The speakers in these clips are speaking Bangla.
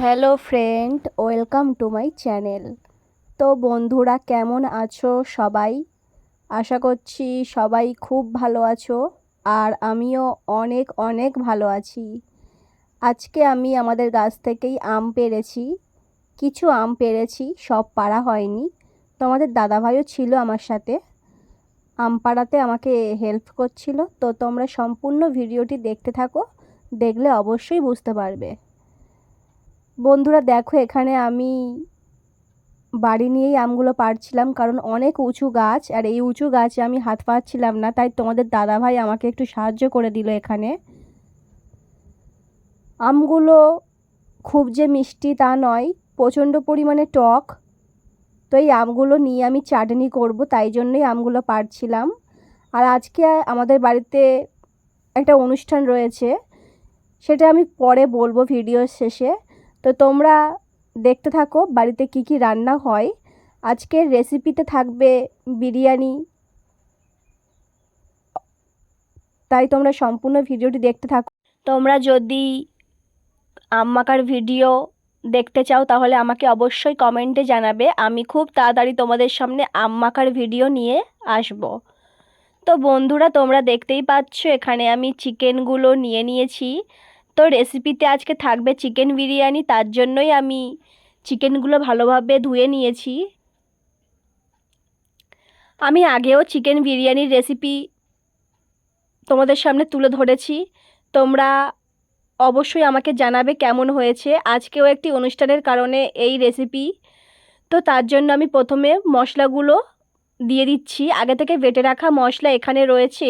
Hello friend, welcome to my channel. তো বন্ধুরা, কেমন আছো সবাই? আশা করছি সবাই খুব ভালো আছো আর আমিও অনেক অনেক ভালো আছি। আজকে আমি আমাদের গাছ থেকেই আম পেরেছি। কিছু আম পেরেছি, সব পাড়া হয়নি। তো আমাদের দাদাভাইও ছিল আমার সাথে। আম পাড়াতে আমাকে হেল্প করছিল। তো তোমরা সম্পূর্ণ ভিডিওটি দেখতে থাকো, দেখলে অবশ্যই বুঝতে পারবে। বন্ধুরা, দেখো এখানে আমি বাড়ি নিয়েই আমগুলো পাড়ছিলাম, কারণ অনেক উঁচু গাছ, আর এই উঁচু গাছে আমি হাত পাচ্ছিলাম না, তাই তোমাদের দাদাভাই আমাকে একটু সাহায্য করে দিল এখানে। আমগুলো খুব যে মিষ্টি তা নয়, প্রচণ্ড পরিমাণে টক, তো এই আমগুলো নিয়ে আমি চাটনি করব, তাই জন্যই আমগুলো পাড়ছিলাম। আর আজকে আমাদের বাড়িতে একটা অনুষ্ঠান রয়েছে, সেটা আমি পরে বলব ভিডিওর শেষে। তো তোমরা দেখতে থাকো বাড়িতে কি কি রান্না হয়। আজকের রেসিপিতে থাকবে বিরিয়ানি। তাই তোমরা সম্পূর্ণ ভিডিওটি দেখতে থাকো। তোমরা যদি আম্মাকার ভিডিও দেখতে চাও, তাহলে আমাকে অবশ্যই কমেন্টে জানাবে। আমি খুব তাড়াতাড়ি তোমাদের সামনে আম্মাকার ভিডিও নিয়ে আসব। তো বন্ধুরা, তোমরা দেখতেই পাচ্ছ, এখানে আমি চিকেনগুলো নিয়ে নিয়েছি। তো রেসিপিতে আজকে থাকবে চিকেন বিরিয়ানি, তার জন্যই আমি চিকেনগুলো ভালোভাবে ধুয়ে নিয়েছি। আমি আগেও চিকেন বিরিয়ানির রেসিপি তোমাদের সামনে তুলে ধরেছি। তোমরা অবশ্যই আমাকে জানাবে কেমন হয়েছে। আজকেও একটি অনুষ্ঠানের কারণে এই রেসিপি তো তার জন্য আমি প্রথমে মশলাগুলো দিয়ে দিচ্ছি। আগে থেকে বেটে রাখা মশলা এখানে রয়েছে।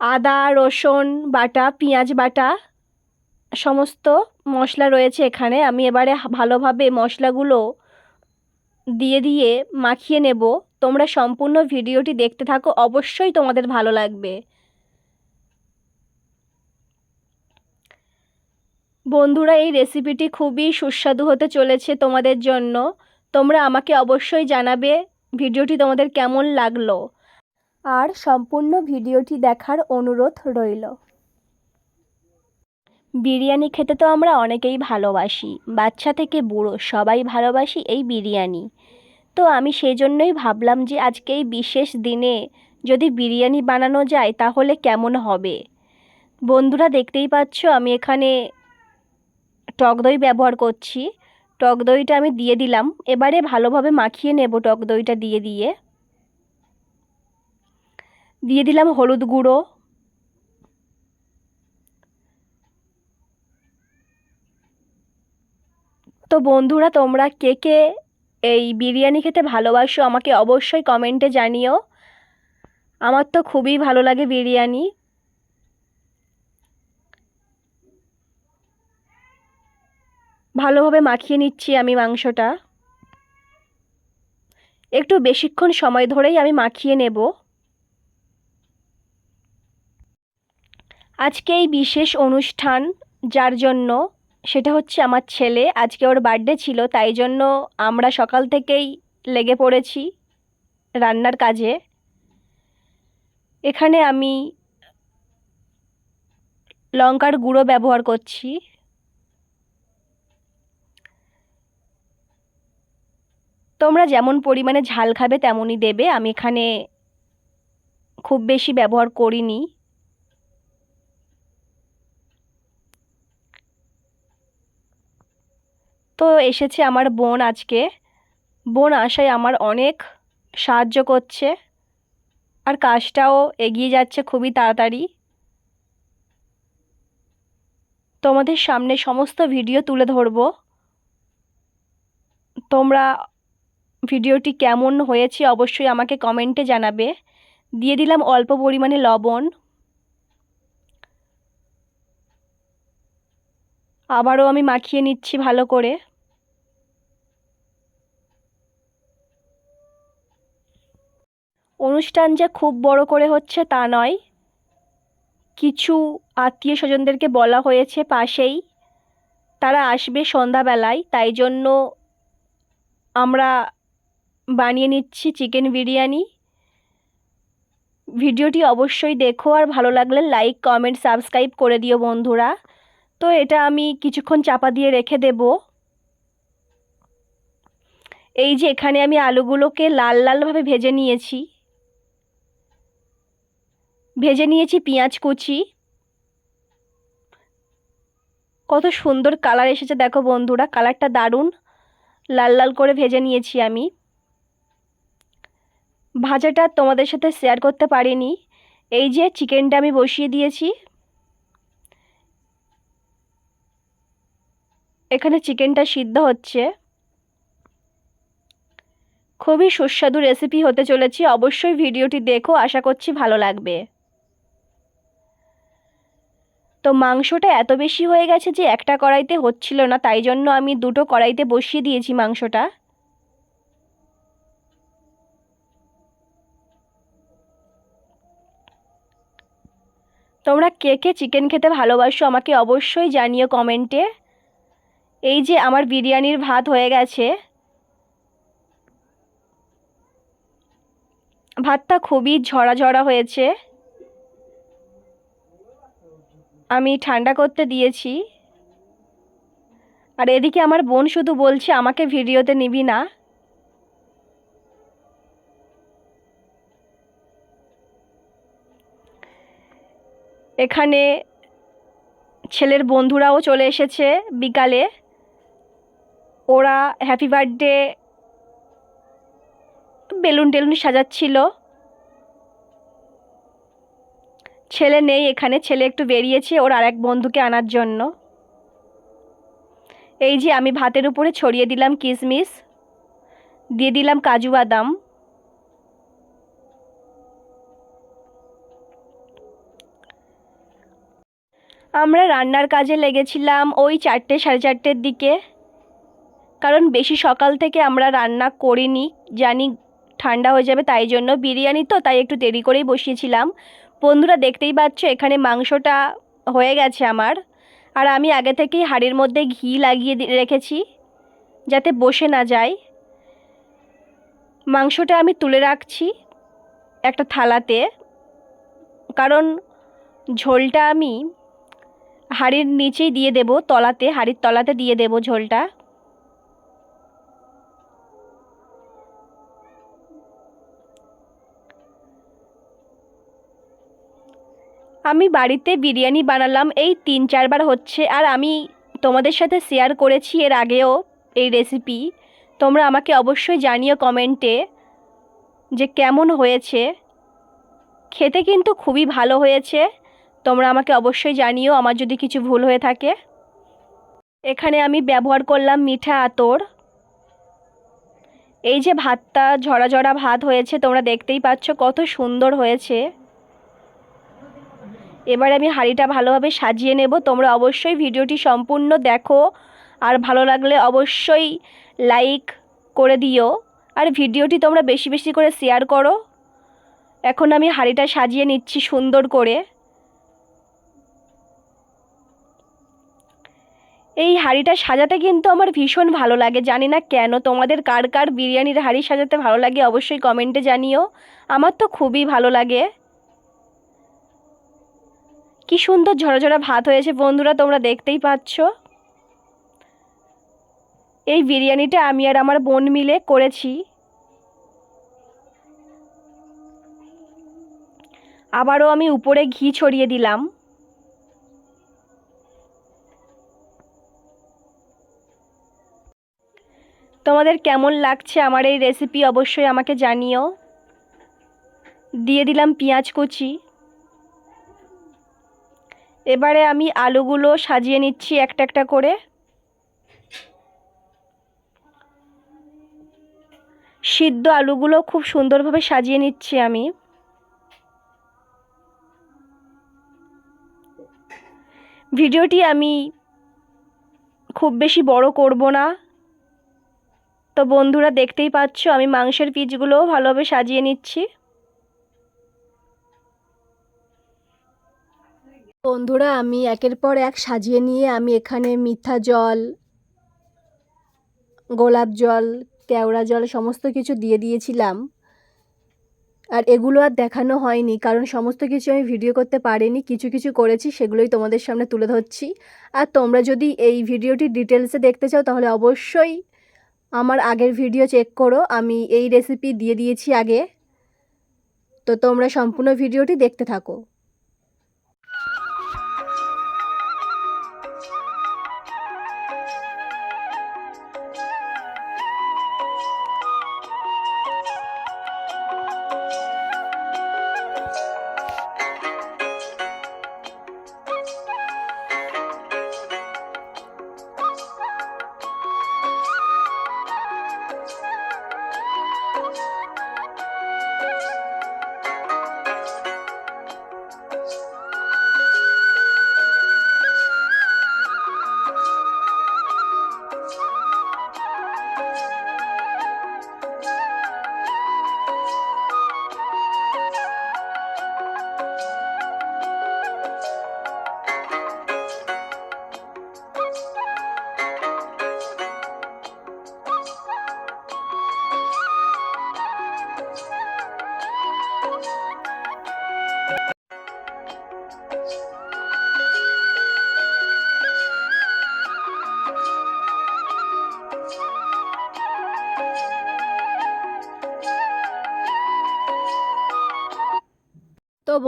আদা, রসুন বাটা, পেঁয়াজ বাটা, সমস্ত মশলা রয়েছে এখানে। আমি এবারে ভালোভাবে মশলাগুলো দিয়ে দিয়ে মাখিয়ে নেব। তোমরা সম্পূর্ণ ভিডিওটি দেখতে থাকো। অবশ্যই তোমাদের ভালো লাগবে। বন্ধুরা, এই রেসিপিটি খুবই সুস্বাদু হতে চলেছে তোমাদের জন্য। তোমরা আমাকে অবশ্যই জানাবে ভিডিওটি তোমাদের কেমন লাগল। আর সম্পূর্ণ ভিডিওটি দেখার অনুরোধ রইল। বিরিয়ানি খেতে তো আমরা অনেকেই ভালোবাসি, বাচ্চা থেকে বুড়ো সবাই ভালোবাসি এই বিরিয়ানি। তো আমি সেই জন্যই ভাবলাম যে আজকে এই বিশেষ দিনে যদি বিরিয়ানি বানানো যায় তাহলে কেমন হবে? বন্ধুরা দেখতেই পাচ্ছ আমি এখানে টক দই ব্যবহার করছি। টক দইটা আমি দিয়ে দিলাম, এবারে ভালোভাবে মাখিয়ে নেব টক দইটা দিয়ে দিয়ে। দিয়ে দিলাম হলুদ গুঁড়ো। তো বন্ধুরা, তোমরা কে কে এই বিরিয়ানি খেতে ভালোবাসো আমাকে অবশ্যই কমেন্টে জানিও। আমার তো খুবই ভালো লাগে বিরিয়ানি। ভালোভাবে মাখিয়ে নিচ্ছি আমি মাংসটা। একটু বেশিক্ষণ সময় ধরেই আমি মাখিয়ে নেব। আজকে এই বিশেষ অনুষ্ঠান যার জন্য সেটা হচ্ছে আমার ছেলে। আজকে ওর বার্থডে ছিল, তাই জন্য আমরা সকাল থেকেই লেগে পড়েছি রান্নার কাজে। এখানে আমি লঙ্কার গুঁড়ো ব্যবহার করছি। তোমরা যেমন পরিমাণে ঝাল খাবে তেমনই দেবে। আমি এখানে খুব বেশি ব্যবহার করিনি। তো এসেছে আমার বোন আজকে। বোন আসায় আমার অনেক সাহায্য করছে। আর কাজটাও এগিয়ে যাচ্ছে খুবই তাড়াতাড়ি। তোমাদের সামনে সমস্ত ভিডিও তুলে ধরব। তোমরা ভিডিওটি কেমন হয়েছে অবশ্যই আমাকে কমেন্টে জানাবে। দিয়ে দিলাম অল্প পরিমাণে লবণ। আবারও আমি মাখিয়ে নিচ্ছি ভালো করে। অনুষ্ঠান যে খুব বড় করে হচ্ছে তা নয়। কিছু আত্মীয় স্বজনদেরকে বলা হয়েছে পাশেই। তারা আসবে সন্ধ্যাবেলায়, তাই জন্য আমরা বানিয়ে নিচ্ছি চিকেন বিরিয়ানি। ভিডিওটি অবশ্যই দেখো, আর ভালো লাগলে লাইক, কমেন্ট, সাবস্ক্রাইব করে দিও বন্ধুরা। তো এটা আমি কিছুক্ষণ চাপা দিয়ে রেখে দেব। এই যে এখানে আমি আলুগুলোকে লাল লালভাবে ভেজে নিয়েছি। ভেজে নিয়েছি পেঁয়াজ কুচি। কত সুন্দর কালার এসেছে দেখো বন্ধুরা, কালারটা দারুণ। লাল লাল করে ভেজে নিয়েছি আমি। ভাজাটা তোমাদের সাথে শেয়ার করতে পারিনি। এই যে চিকেনটা আমি বসিয়ে দিয়েছি। এখানে চিকেনটা সিদ্ধ হচ্ছে। খুবই সুস্বাদু রেসিপি হতে চলেছে। অবশ্যই ভিডিওটি দেখো, আশা করছি ভালো লাগবে। তো মাংসটা এত বেশি হয়ে গেছে যে একটা কড়াইতে হচ্ছিল না, তাই জন্য আমি দুটো কড়াইতে বসিয়ে দিয়েছি মাংসটা। তোমরা কে কে চিকেন খেতে ভালোবাসো আমাকে অবশ্যই জানিও কমেন্টে। এই যে আমার বিরিয়ানির ভাত হয়ে গেছে। ভাতটা খুবই ঝরা ঝরা হয়েছে। আমি ঠান্ডা করতে দিয়েছি। আর এদিকে আমার বোন শুধু বলছে, আমাকে ভিডিওতে নিবি না। এখানে ছেলের বন্ধুরাও চলে এসেছে বিকালে। ওরা হ্যাপি বার্থডে বেলুন টেলুন সাজাচ্ছিল। ছেলে নেই এখানে, ছেলে একটু বেরিয়েছে ওর আর এক বন্ধুকে আনার জন্য। এই যে আমি ভাতের উপরে ছড়িয়ে দিলাম কিশমিশ দিয়ে দিলাম কাজু বাদাম। আমরা রান্নার কাজে লেগেছিলাম ওই চারটে সাড়ে চারটের দিকে, কারণ বেশি সকাল থেকে আমরা রান্না করিনি, জানি ঠান্ডা হয়ে যাবে তাই জন্য। বিরিয়ানি তো, তাই একটু দেরি করেই বসিয়েছিলাম। বন্ধুরা দেখতেই পাচ্ছ, এখানে মাংসটা হয়ে গেছে আমার। আর আমি আগে থেকেই হাঁড়ির মধ্যে ঘি লাগিয়ে রেখেছি, যাতে বসে না যায়। মাংসটা আমি তুলে রাখছি একটা থালাতে, কারণ ঝোলটা আমি হাঁড়ির নিচেই দিয়ে দেব, তলাতে, হাঁড়ির তলাতে দিয়ে দেব ঝোলটা। আমি বাড়িতে বিরিয়ানি বানালাম, এই তিন চারবার হচ্ছে, আর আমি তোমাদের সাথে শেয়ার করেছি এর আগেও এই রেসিপি তোমরা আমাকে অবশ্যই জানিও কমেন্টে যে কেমন হয়েছে। খেতে কিন্তু খুবই ভালো হয়েছে। তোমরা আমাকে অবশ্যই জানিও, আমার যদি কিছু ভুল হয়ে থাকে। এখানে আমি ব্যবহার করলাম মিঠা আতর। এই যে ভাতটা, ঝরা ঝরা ভাত হয়েছে, তোমরা দেখতেই পাচ্ছ কত সুন্দর হয়েছে। এবার আমি হাঁড়িটা ভালোভাবে সাজিয়ে নেব। তোমরা অবশ্যই ভিডিওটি সম্পূর্ণ দেখো। আর ভালো লাগলে অবশ্যই লাইক করে দিও। আর ভিডিওটি তোমরা বেশি বেশি করে শেয়ার করো। এখন আমি হাঁড়িটা সাজিয়ে নিচ্ছি সুন্দর করে। এই হাঁড়িটা সাজাতে কিন্তু আমার ভীষণ ভালো লাগে। জানি না কেন, তোমাদের কার কার বিরিয়ানির হাঁড়ি সাজাতে ভালো লাগে অবশ্যই কমেন্টে জানিও। আমার তো খুবই ভালো লাগে। কি সুন্দর ঝরা ভাত হয়েছে বন্ধুরা, তোমরা দেখতেই পাচ্ছ। এই বিরিয়ানিটা আমি আর আমার বোন মিলে করেছি। আবারও আমি উপরে ঘি ছড়িয়ে দিলাম। তোমাদের কেমন লাগছে আমার এই রেসিপি অবশ্যই আমাকে জানিও। দিয়ে দিলাম পেঁয়াজ কুচি। এবারে আমি আলুগুলো সাজিয়ে নিচ্ছি একটা একটা করে। সিদ্ধ আলুগুলো খুব সুন্দরভাবে সাজিয়ে নিচ্ছি আমি। ভিডিওটি আমি খুব বেশি বড় করব না। তো বন্ধুরা দেখতেই পাচ্ছ, আমি মাংসের পিসগুলোও ভালোভাবে সাজিয়ে নিচ্ছি। বন্ধুরা, আমি একের পর এক সাজিয়ে নিয়ে আমি এখানে মিঠা জল, গোলাপ জল, কেওড়া জল সমস্ত কিছু দিয়ে দিয়েছিলাম। আর এগুলো আর দেখানো হয়নি, কারণ সমস্ত কিছু আমি ভিডিও করতে পারিনি। কিছু কিছু করেছি, সেগুলোই তোমাদের সামনে তুলে ধরছি। আর তোমরা যদি এই ভিডিওটি ডিটেলসে দেখতে চাও, তাহলে অবশ্যই আমার আগের ভিডিও চেক করো। আমি এই রেসিপি দিয়ে দিয়েছি আগে। তো তোমরা সম্পূর্ণ ভিডিওটি দেখতে থাকো।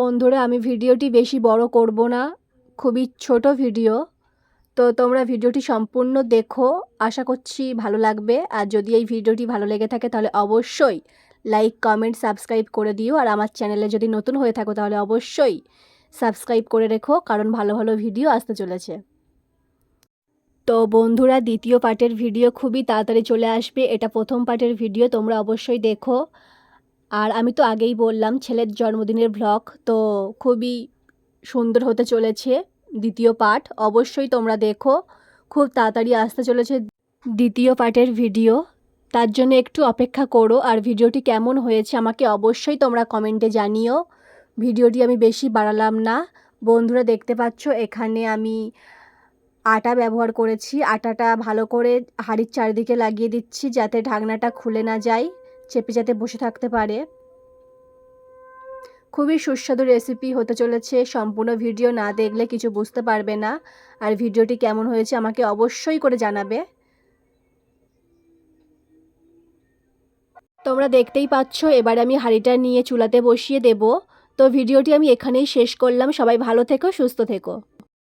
বন্ধুরা, আমি ভিডিওটি বেশি বড় করব না। খুবই ছোট ভিডিও। তো তোমরা ভিডিওটি সম্পূর্ণ দেখো। আশা করছি ভালো লাগবে। আর যদি এই ভিডিওটি ভালো লেগে থাকে, তাহলে অবশ্যই লাইক কমেন্ট সাবস্ক্রাইব করে দিও। আর আমার চ্যানেলে যদি নতুন হয়ে থাকো, তাহলে অবশ্যই সাবস্ক্রাইব করে রেখো, কারণ ভালো ভালো ভিডিও আসতে চলেছে। তো বন্ধুরা, দ্বিতীয় পার্টের ভিডিও খুবই তাড়াতাড়ি চলে আসবে। এটা প্রথম পার্টের ভিডিও, তোমরা অবশ্যই দেখো। আর আমি তো আগেই বললাম, ছেলের জন্মদিনের ভ্লগ তো খুবই সুন্দর হতে চলেছে, দ্বিতীয় পার্ট অবশ্যই তোমরা দেখো, খুব তাড়াতাড়ি আসতে চলেছে দ্বিতীয় পার্টের ভিডিও তার জন্য একটু অপেক্ষা করো, আর ভিডিওটি কেমন হয়েছে আমাকে অবশ্যই তোমরা কমেন্টে জানিও। ভিডিওটি আমি বেশি বাড়ালাম না। বন্ধুরা দেখতে পাচ্ছ, এখানে আমি আটা ব্যবহার করেছি। আটাটা ভালো করে হাঁড়ির চারিদিকে লাগিয়ে দিচ্ছি যাতে ঢাকনাটা খুলে না যায়। চেপে যাতে বসে থাকতে পারে। খুবই সুস্বাদু রেসিপি হতে চলেছে। সম্পূর্ণ ভিডিও না দেখলে কিছু বুঝতে পারবে না। আর ভিডিওটি কেমন হয়েছে আমাকে অবশ্যই করে জানাবে। তোমরা দেখতেই পাচ্ছ, এবার আমি হাঁড়িটা নিয়ে চুলাতে বসিয়ে দেব। তো ভিডিওটি আমি এখানেই শেষ করলাম। সবাই ভালো থেকো, সুস্থ থেকো।